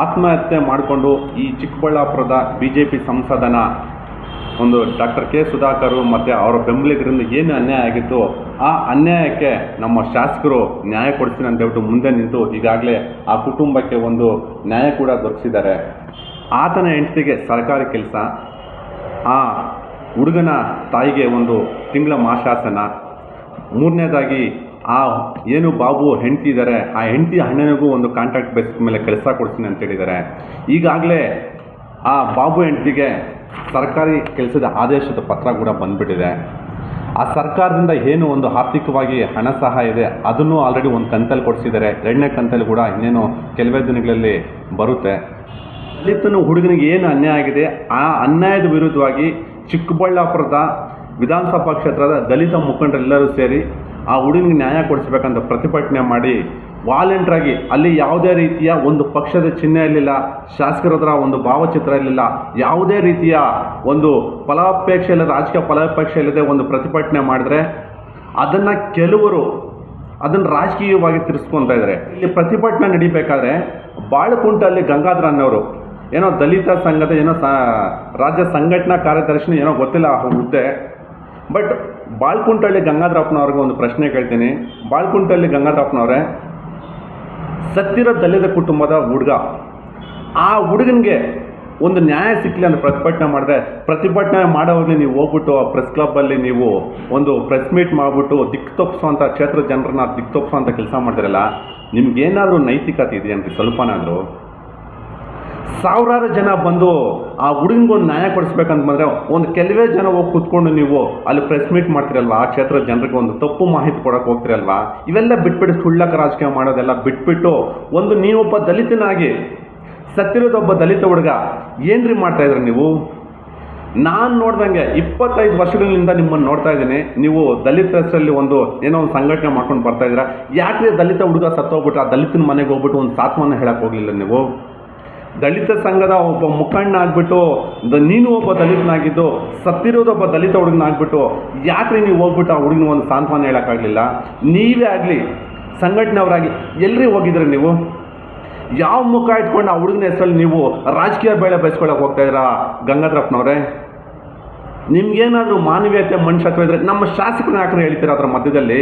ಆತ್ಮಹತ್ಯೆ ಮಾಡಿಕೊಂಡು ಈ ಚಿಕ್ಕಬಳ್ಳಾಪುರದ ಬಿ ಜೆ ಪಿ ಸಂಸದನ ಒಂದು ಡಾಕ್ಟರ್ ಕೆ ಸುಧಾಕರ್ ಮತ್ತು ಅವರ ಬೆಂಬಲಿಗರಿಂದ ಏನು ಅನ್ಯಾಯ ಆಗಿತ್ತು, ಆ ಅನ್ಯಾಯಕ್ಕೆ ನಮ್ಮ ಶಾಸಕರು ನ್ಯಾಯ ಕೊಡಿಸ್ತೀನಿ ಅಂತ ಹೇಳ್ಬಿಟ್ಟು ಮುಂದೆ ನಿಂತು ಈಗಾಗಲೇ ಆ ಕುಟುಂಬಕ್ಕೆ ಒಂದು ನ್ಯಾಯ ಕೂಡ ದೊರಕಿಸಿದ್ದಾರೆ. ಆತನ ಹೆಂಡತಿಗೆ ಸರ್ಕಾರಿ ಕೆಲಸ, ಆ ಹುಡುಗನ ತಾಯಿಗೆ ಒಂದು ತಿಂಗಳ ಮಾಶಾಸನ ಮೂರನೇದಾಗಿ ಆ ಏನು ಬಾಬು ಹೆಂಡತಿ ಇದ್ದಾರೆ ಆ ಹೆಂಡತಿ ಅಣ್ಣನಿಗೂ ಒಂದು ಕಾಂಟ್ರಾಕ್ಟ್ ಬೇಸ್ ಮೇಲೆ ಕೆಲಸ ಕೊಡ್ತೀನಿ ಅಂತ ಹೇಳಿದ್ದಾರೆ ಈಗಾಗಲೇ ಆ ಬಾಬು ಹೆಂಡತಿಗೆ ಸರ್ಕಾರಿ ಕೆಲಸದ ಆದೇಶದ ಪತ್ರ ಕೂಡ ಬಂದುಬಿಟ್ಟಿದೆ. ಆ ಸರ್ಕಾರದಿಂದ ಏನು ಒಂದು ಆರ್ಥಿಕವಾಗಿ ಹಣ ಸಹಾಯ ಇದೆ, ಅದನ್ನು ಆಲ್ರೆಡಿ ಒಂದು ಕಂತಲ್ಲಿ ಕೊಡಿಸಿದ್ದಾರೆ. ಎರಡನೇ ಕಂತಲ್ಲಿ ಕೂಡ ಇನ್ನೇನು ಕೆಲವೇ ದಿನಗಳಲ್ಲಿ ಬರುತ್ತೆ. ದಲಿತನ ಹುಡುಗನಿಗೆ ಏನು ಅನ್ಯಾಯ ಆಗಿದೆ, ಆ ಅನ್ಯಾಯದ ವಿರುದ್ಧವಾಗಿ ಚಿಕ್ಕಬಳ್ಳಾಪುರದ ವಿಧಾನಸಭಾ ಕ್ಷೇತ್ರದ ದಲಿತ ಮುಖಂಡರೆಲ್ಲರೂ ಸೇರಿ ಆ ಹುಡುಗನಿಗೆ ನ್ಯಾಯ ಕೊಡಿಸ್ಬೇಕಂತ ಪ್ರತಿಭಟನೆ ಮಾಡಿ ವಾಲೆಂಟ್ರಾಗಿ ಅಲ್ಲಿ ಯಾವುದೇ ರೀತಿಯ ಒಂದು ಪಕ್ಷದ ಚಿಹ್ನೆ ಇರಲಿಲ್ಲ, ಶಾಸಕರ ಹತ್ರ ಒಂದು ಭಾವಚಿತ್ರ ಇರಲಿಲ್ಲ, ಯಾವುದೇ ರೀತಿಯ ಒಂದು ಫಲಾಪೇಕ್ಷೆ ಇಲ್ಲದೆ ರಾಜಕೀಯ ಫಲಾಪೇಕ್ಷೆ ಇಲ್ಲದೆ ಒಂದು ಪ್ರತಿಭಟನೆ ಮಾಡಿದ್ರೆ ಅದನ್ನು ಕೆಲವರು ಅದನ್ನು ರಾಜಕೀಯವಾಗಿ ತಿರ್ಸ್ಕೊತಾ ಇದ್ದಾರೆ ಇಲ್ಲಿ ಪ್ರತಿಭಟನೆ ನಡಿಬೇಕಾದ್ರೆ ಬಾಳುಕುಂಟಲ್ಲಿ ಗಂಗಾಧರ ಅನ್ನೋರು, ಏನೋ ದಲಿತ ಸಂಘದ, ಏನೋ ರಾಜ್ಯ ಸಂಘಟನಾ ಕಾರ್ಯದರ್ಶಿನಿ ಏನೋ ಗೊತ್ತಿಲ್ಲ ಆ ಹುದ್ದೆ, ಬಟ್ ಬಾಳ್ಕುಂಟಳ್ಳಿ ಗಂಗಾಧರಪ್ಪನವ್ರಿಗೆ ಒಂದು ಪ್ರಶ್ನೆ ಕೇಳ್ತೀನಿ. ಬಾಳ್ಕುಂಟಳ್ಳಿ ಗಂಗಾಧರಪ್ಪನವ್ರೆ, ಸತ್ತಿರೋ ದಲಿತ ಕುಟುಂಬದ ಹುಡುಗ, ಆ ಹುಡುಗನಿಗೆ ಒಂದು ನ್ಯಾಯ ಸಿಕ್ಕಲಿ ಅಂತ ಪ್ರತಿಭಟನೆ ಮಾಡಿದ್ರೆ, ಪ್ರತಿಭಟನೆ ಮಾಡೋವಾಗಲೇ ನೀವು ಹೋಗ್ಬಿಟ್ಟು ಆ ಪ್ರೆಸ್ ಕ್ಲಬ್ಬಲ್ಲಿ ನೀವು ಒಂದು ಪ್ರೆಸ್ ಮೀಟ್ ಮಾಡಿಬಿಟ್ಟು ದಿಕ್ಕು ತಪ್ಪಿಸುವಂಥ ಕ್ಷೇತ್ರದ ಜನರನ್ನ ದಿಕ್ಕು ತಪ್ಪಿಸುವಂಥ ಕೆಲಸ ಮಾಡಿದ್ರಲ್ಲ ನಿಮ್ಗೇನಾದರೂ ನೈತಿಕತೆ ಇದೆಯೇನ್ರಿ? ಸ್ವಲ್ಪನಾದರೂ. ಸಾವಿರಾರು ಜನ ಬಂದು ಆ ಹುಡುಗನಿಗೊಂದು ನ್ಯಾಯ ಕೊಡಿಸ್ಬೇಕಂತ ಬಂದರೆ ಒಂದು ಕೆಲವೇ ಜನ ಹೋಗಿ ಕೂತ್ಕೊಂಡು ನೀವು ಅಲ್ಲಿ ಪ್ರೆಸ್ ಮೀಟ್ ಮಾಡ್ತೀರಲ್ವ? ಆ ಕ್ಷೇತ್ರದ ಜನರಿಗೆ ಒಂದು ತಪ್ಪು ಮಾಹಿತಿ ಕೊಡೋಕೆ ಹೋಗ್ತಿರಲ್ವಾ? ಇವೆಲ್ಲ ಬಿಟ್ಬಿಟ್ಟು ಸುಳ್ಳಕ ರಾಜಕೀಯ ಮಾಡೋದೆಲ್ಲ ಬಿಟ್ಬಿಟ್ಟು ಒಂದು ನೀವೊಬ್ಬ ದಲಿತನಾಗಿ, ಸತ್ತಿರೋದೊಬ್ಬ ದಲಿತ ಹುಡುಗ ಏನ್ರಿ ಮಾಡ್ತಾ ಇದ್ರಿ ನೀವು? ನಾನು ನೋಡ್ದಂಗೆ ಇಪ್ಪತ್ತೈದು ವರ್ಷಗಳಿಂದ ನಿಮ್ಮನ್ನು ನೋಡ್ತಾ ಇದ್ದೀನಿ. ನೀವು ದಲಿತ ಹೆಸರಲ್ಲಿ ಒಂದು ಏನೋ ಒಂದು ಸಂಘಟನೆ ಮಾಡ್ಕೊಂಡು ಬರ್ತಾ ಇದ್ದೀರಾ? ಯಾಕೆ ದಲಿತ ಹುಡುಗ ಸತ್ತೋಗ್ಬಿಟ್ಟು ಆ ದಲಿತನ ಮನೆಗೆ ಹೋಗ್ಬಿಟ್ಟು ಒಂದು ಸಾತ್ವನ ಹೇಳಕ್ಕೆ ಹೋಗಲಿಲ್ಲ ನೀವು? ದಲಿತ ಸಂಘದ ಒಬ್ಬ ಮುಖಂಡ ಆಗ್ಬಿಟ್ಟು ನೀನು ಒಬ್ಬ ದಲಿತನಾಗಿದ್ದು ಸತ್ತಿರೋದೊಬ್ಬ ದಲಿತ ಹುಡುಗನಾಗ್ಬಿಟ್ಟು ಯಾಕ್ರಿ ನೀವು ಹೋಗ್ಬಿಟ್ಟು ಆ ಹುಡುಗನ ಒಂದು ಸಾಂತ್ವನ ಹೇಳೋಕ್ಕಾಗಲಿಲ್ಲ ನೀವೇ ಆಗಲಿ, ಸಂಘಟನೆಯವರಾಗಿ ಎಲ್ಲರಿ ಹೋಗಿದ್ರಿ ನೀವು? ಯಾವ ಮುಖ ಇಟ್ಕೊಂಡು ಆ ಹುಡುಗನ ಹೆಸರಲ್ಲಿ ನೀವು ರಾಜಕೀಯ ಬೇಳೆ ಹೋಗ್ತಾ ಇದ್ದೀರಾ, ಗಂಗಾಧರಪ್ಪನವ್ರೆ? ನಿಮ್ಗೇನಾದರೂ ಮಾನವೀಯತೆ ಮನುಷ್ಯತ್ವ ಇದ್ರೆ ನಮ್ಮ ಶಾಸಕರು ಯಾಕಂದ್ರೆ ಹೇಳ್ತೀರ ಅದರ ಮಧ್ಯದಲ್ಲಿ?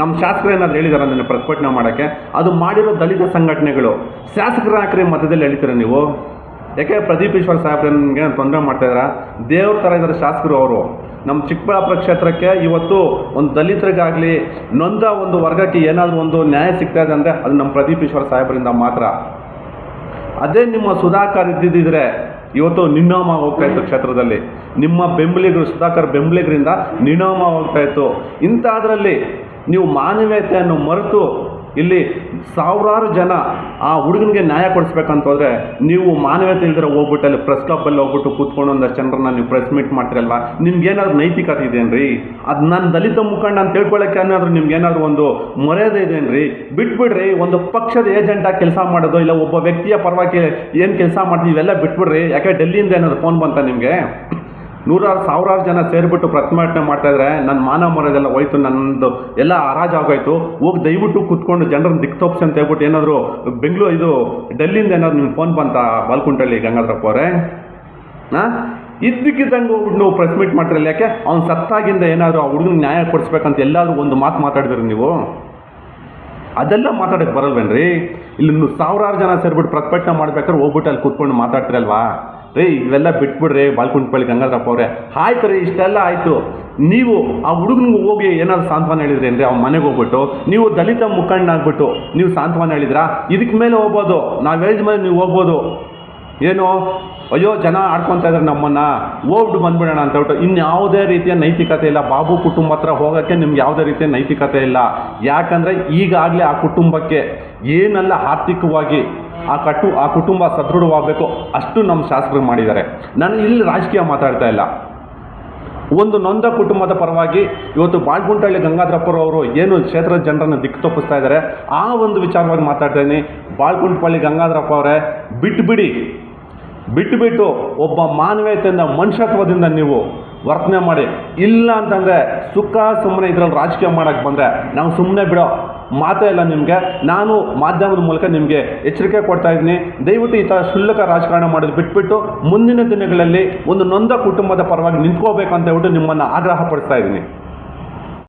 ನಮ್ಮ ಶಾಸಕರು ಏನಾದ್ರು ಹೇಳಿದಾರ ನನ್ನ ಪ್ರತಿಭಟನೆ ಮಾಡೋಕ್ಕೆ? ಅದು ಮಾಡಿರೋ ದಲಿತ ಸಂಘಟನೆಗಳು. ಶಾಸಕರ ಯಾಕ್ರೆ ಮಧ್ಯದಲ್ಲಿ ಹೇಳ್ತೀರ ನೀವು? ಯಾಕೆ ಪ್ರದೀಪ್ ಈಶ್ವರ್ ಸಾಹೇಬ್ ನನಗೆ ತೊಂದರೆ ಮಾಡ್ತಾ ಇದ್ದಾರೆ ದೇವ್ರ ಥರ ಇದ್ದಾರೆ ಶಾಸಕರು ಅವರು. ನಮ್ಮ ಚಿಕ್ಕಬಳ್ಳಾಪುರ ಕ್ಷೇತ್ರಕ್ಕೆ ಇವತ್ತು ಒಂದು ದಲಿತರಿಗಾಗಲಿ, ನೊಂದ ಒಂದು ವರ್ಗಕ್ಕೆ ಏನಾದರೂ ಒಂದು ನ್ಯಾಯ ಸಿಗ್ತಾ ಇದೆ ಅಂದರೆ ಅದು ನಮ್ಮ ಪ್ರದೀಪ್ ಈಶ್ವರ್ ಸಾಹೇಬರಿಂದ ಮಾತ್ರ. ಅದೇ ನಿಮ್ಮ ಸುಧಾಕರ್ ಇದ್ದಿದ್ದಿದ್ರೆ ಇವತ್ತು ನಿನ್ನಾಮ ಹೋಗ್ತಾ ಇತ್ತು ಕ್ಷೇತ್ರದಲ್ಲಿ. ನಿಮ್ಮ ಬೆಂಬಲಿಗರು, ಸುಧಾಕರ್ ಬೆಂಬಲಿಗರಿಂದ ನಿನ್ನಾಮ ಹೋಗ್ತಾ ಇತ್ತು. ಇಂಥದ್ರಲ್ಲಿ ನೀವು ಮಾನವೀಯತೆಯನ್ನು ಮರೆತು ಇಲ್ಲಿ ಸಾವಿರಾರು ಜನ ಆ ಹುಡುಗನಿಗೆ ನ್ಯಾಯ ಕೊಡಿಸ್ಬೇಕಂತ ಹೋದ್ರೆ ನೀವು ಮಾನವೀಯತೆ ಇಲ್ದಿರ ಹೋಗ್ಬಿಟ್ಟು ಅಲ್ಲಿ ಪ್ರೆಸ್ ಕ್ಲಬ್ಬಲ್ಲಿ ಹೋಗ್ಬಿಟ್ಟು ಕೂತ್ಕೊಂಡು ಒಂದಷ್ಟು ಜನರನ್ನ ನೀವು ಪ್ರೆಸ್ ಮೀಟ್ ಮಾಡ್ತಿರಲ್ವಾ? ನಿಮ್ಗೇನಾದ್ರು ನೈತಿಕತೆ ಇದೆಯೇನ್ರಿ ಅದು ನಾನು ದಲಿತ ಮುಖಂಡ ಅಂತ ತಿಳ್ಕೊಳ್ಳೋಕೆ ಏನಾದರೂ ನಿಮ್ಗೇನಾದ್ರು ಒಂದು ಮರ್ಯಾದೆ ಇದೇನ್ರಿ? ಬಿಟ್ಬಿಡ್ರಿ, ಒಂದು ಪಕ್ಷದ ಏಜೆಂಟಾಗಿ ಕೆಲಸ ಮಾಡೋದು ಇಲ್ಲ ಒಬ್ಬ ವ್ಯಕ್ತಿಯ ಪರವಾಗಿ ಏನು ಕೆಲಸ ಮಾಡ್ತೀವಿ ಇವೆಲ್ಲ ಬಿಟ್ಬಿಡ್ರಿ. ಯಾಕೆ ಡೆಲ್ಲಿಯಿಂದ ಏನಾದ್ರು ಫೋನ್ ಬಂತ ನಿಮಗೆ? ನೂರಾರು ಸಾವಿರಾರು ಜನ ಸೇರಿಬಿಟ್ಟು ಪ್ರತಿಭಟನೆ ಮಾಡ್ತಾ ಇದ್ರೆ ನನ್ನ ಮಾನ ಮರದೆಲ್ಲ ಹೋಯ್ತು ನನ್ನದು ಎಲ್ಲ ಹರಾಜಾಗೋಯ್ತು ಹೋಗಿ ದಯವಿಟ್ಟು ಕೂತ್ಕೊಂಡು ಜನರನ್ನು ದಿಕ್ಕು ತೋಪ್ಸಿ ಅಂತ ಹೇಳ್ಬಿಟ್ಟು ಏನಾದರೂ ಬೆಂಗಳೂರು ಇದು ಡೆಲ್ಲಿಯಿಂದ ಏನಾದ್ರು ನಿಮ್ಗೆ ಫೋನ್ ಬಂತ ಬಾಲ್ಕುಂಟಳ್ಳಿ ಗಂಗಾಧರಪ್ಪ ಅವರೇ? ಹಾಂ ಇದ್ದಕ್ಕಿದ್ದಂಗೆ ಹೋಗ್ಬಿಟ್ಟು ನೀವು ಪ್ರೆಸ್ ಮೀಟ್ ಮಾಡ್ತಿರಲ್ಲ ಯಾಕೆ? ಅವ್ನು ಸತ್ತಾಗಿಂದ ಏನಾದರೂ ಆ ಹುಡುಗನ ನ್ಯಾಯ ಕೊಡಿಸ್ಬೇಕಂತ ಎಲ್ಲಾದರೂ ಒಂದು ಮಾತು ಮಾತಾಡಿದ್ರಿ ನೀವು? ಅದೆಲ್ಲ ಮಾತಾಡೋಕ್ಕೆ ಬರಲ್ವೇನ್ರಿ? ಇಲ್ಲಿ ಸಾವಿರಾರು ಜನ ಸೇರ್ಬಿಟ್ಟು ಪ್ರತಿಭಟನೆ ಮಾಡ್ಬೇಕಾದ್ರೆ ಹೋಗ್ಬಿಟ್ಟು ಅಲ್ಲಿ ಕೂತ್ಕೊಂಡು ಮಾತಾಡ್ತಿರಲ್ವಾ? ರೀ ಇವೆಲ್ಲ ಬಿಟ್ಬಿಡ್ರಿ, ಬಾಲ್ಕುಂಟ್ಪಳ್ಳಿ ಗಂಗಾಧರಪ್ಪ ಅವರೇ. ಆಯ್ತು ರೀ ಇಷ್ಟೆಲ್ಲ ಆಯಿತು. ನೀವು ಆ ಹುಡುಗನಿಗೆ ಹೋಗಿ ಏನಾದ್ರು ಸಾಂತ್ವನ ಹೇಳಿದ್ರಿ ಅಂದರೆ ಅವ್ನ ಮನೆಗೆ ಹೋಗ್ಬಿಟ್ಟು, ನೀವು ದಲಿತ ಮುಖಂಡ ಆಗ್ಬಿಟ್ಟು ನೀವು ಸಾಂತ್ವನ ಹೇಳಿದ್ರಾ? ಇದಕ್ಕೆ ಮೇಲೆ ಹೋಗ್ಬೋದು. ನಾವು ಹೇಳಿದ ಮೇಲೆ ನೀವು ಹೋಗ್ಬೋದು. ಏನು? ಅಯ್ಯೋ, ಜನ ಆಡ್ಕೊತಾ ಇದ್ದಾರೆ ನಮ್ಮನ್ನು ಹೋಗ್ಬಿಟ್ಟು ಬಂದ್ಬಿಡೋಣ ಅಂತ ಹೇಳ್ಬಿಟ್ಟು ಇನ್ಯಾವುದೇ ರೀತಿಯ ನೈತಿಕತೆ ಇಲ್ಲ. ಬಾಬು ಕುಟುಂಬ ಹತ್ರ ಹೋಗೋಕ್ಕೆ ನಿಮ್ಗೆ ಯಾವುದೇ ರೀತಿಯ ನೈತಿಕತೆ ಇಲ್ಲ. ಯಾಕಂದರೆ ಈಗಾಗಲೇ ಆ ಕುಟುಂಬಕ್ಕೆ ಏನೆಲ್ಲ ಆರ್ಥಿಕವಾಗಿ ಆ ಕಟ್ಟು, ಆ ಕುಟುಂಬ ಸದೃಢವಾಗಬೇಕು ಅಷ್ಟು ನಮ್ಮ ಶಾಸಕರು ಮಾಡಿದ್ದಾರೆ. ನಾನು ಇಲ್ಲಿ ರಾಜಕೀಯ ಮಾತಾಡ್ತಾ ಇಲ್ಲ. ಒಂದು ನೊಂದ ಕುಟುಂಬದ ಪರವಾಗಿ ಇವತ್ತು ಬಾಳ್ಗುಂಟಳ್ಳಿ ಗಂಗಾಧರಪ್ಪರವರು ಏನು ಕ್ಷೇತ್ರದ ಜನರನ್ನು ದಿಕ್ಕು ತಪ್ಪಿಸ್ತಾ ಇದ್ದಾರೆ, ಆ ಒಂದು ವಿಚಾರವಾಗಿ ಮಾತಾಡ್ತಾ ಇದ್ದೀನಿ. ಬಾಳ್ಗುಂಟಪಳ್ಳಿ ಗಂಗಾಧರಪ್ಪ ಅವರೇ, ಬಿಟ್ಬಿಡಿ. ಬಿಟ್ಟು ಬಿಟ್ಟು ಒಬ್ಬ ಮಾನವೀಯತೆಯಿಂದ ಮನುಷ್ಯತ್ವದಿಂದ ನೀವು ವರ್ತನೆ ಮಾಡಿ. ಇಲ್ಲ ಅಂತಂದರೆ ಸುಖ ಸುಮ್ಮನೆ ಇದರಲ್ಲಿ ರಾಜಕೀಯ ಮಾಡೋಕ್ಕೆ ಬಂದರೆ, ನಾವು ಸುಮ್ಮನೆ ಬಿಡೋ ಮಾತೇ ಇಲ್ಲ ನಿಮಗೆ. ನಾನು ಮಾಧ್ಯಮದ ಮೂಲಕ ನಿಮಗೆ ಎಚ್ಚರಿಕೆ ಕೊಡ್ತಾ ಇದ್ದೀನಿ. ದಯವಿಟ್ಟು ಈ ಥರ ಕ್ಷುಲ್ಲಕ ರಾಜಕಾರಣ ಮಾಡೋದು ಬಿಟ್ಬಿಟ್ಟು ಮುಂದಿನ ದಿನಗಳಲ್ಲಿ ಒಂದು ನೊಂದ ಕುಟುಂಬದ ಪರವಾಗಿ ನಿಂತ್ಕೋಬೇಕು ಅಂತ ಹೇಳ್ಬಿಟ್ಟು ನಿಮ್ಮನ್ನು ಆಗ್ರಹ ಪಡಿಸ್ತಾ ಇದ್ದೀನಿ.